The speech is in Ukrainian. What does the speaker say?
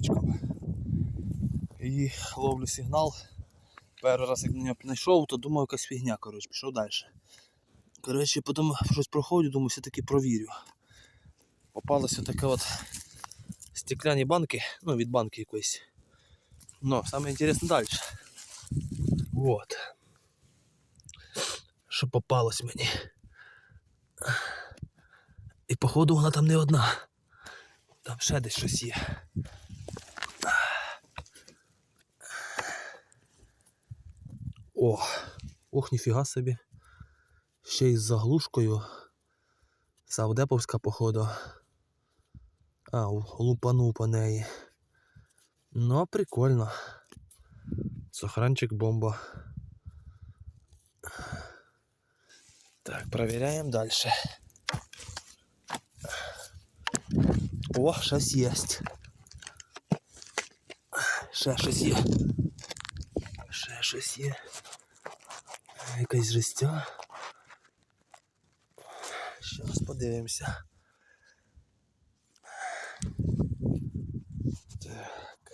спальничком. І ловлю сигнал. Перший раз як на нього знайшов, то думав якась фігня, коротше, пішов далі. Коротше, потім щось проходжу, думаю, все-таки провірю. Попалося таке от стекляні банки, ну від банки якоїсь. Ну, саме інтересне далі. Вот. Що попалось мені. І походу вона там не одна. Там ще десь щось є. О, ох, ніфіга собі. Ще й з заглушкою. Савдеповська, походу. А, лупанув по неї. Ну, прикольно. Сохранчик бомба. Так, проверяем дальше. О, щось є. Ще щось є щось є. Е, якась жестя. Зараз подивимося.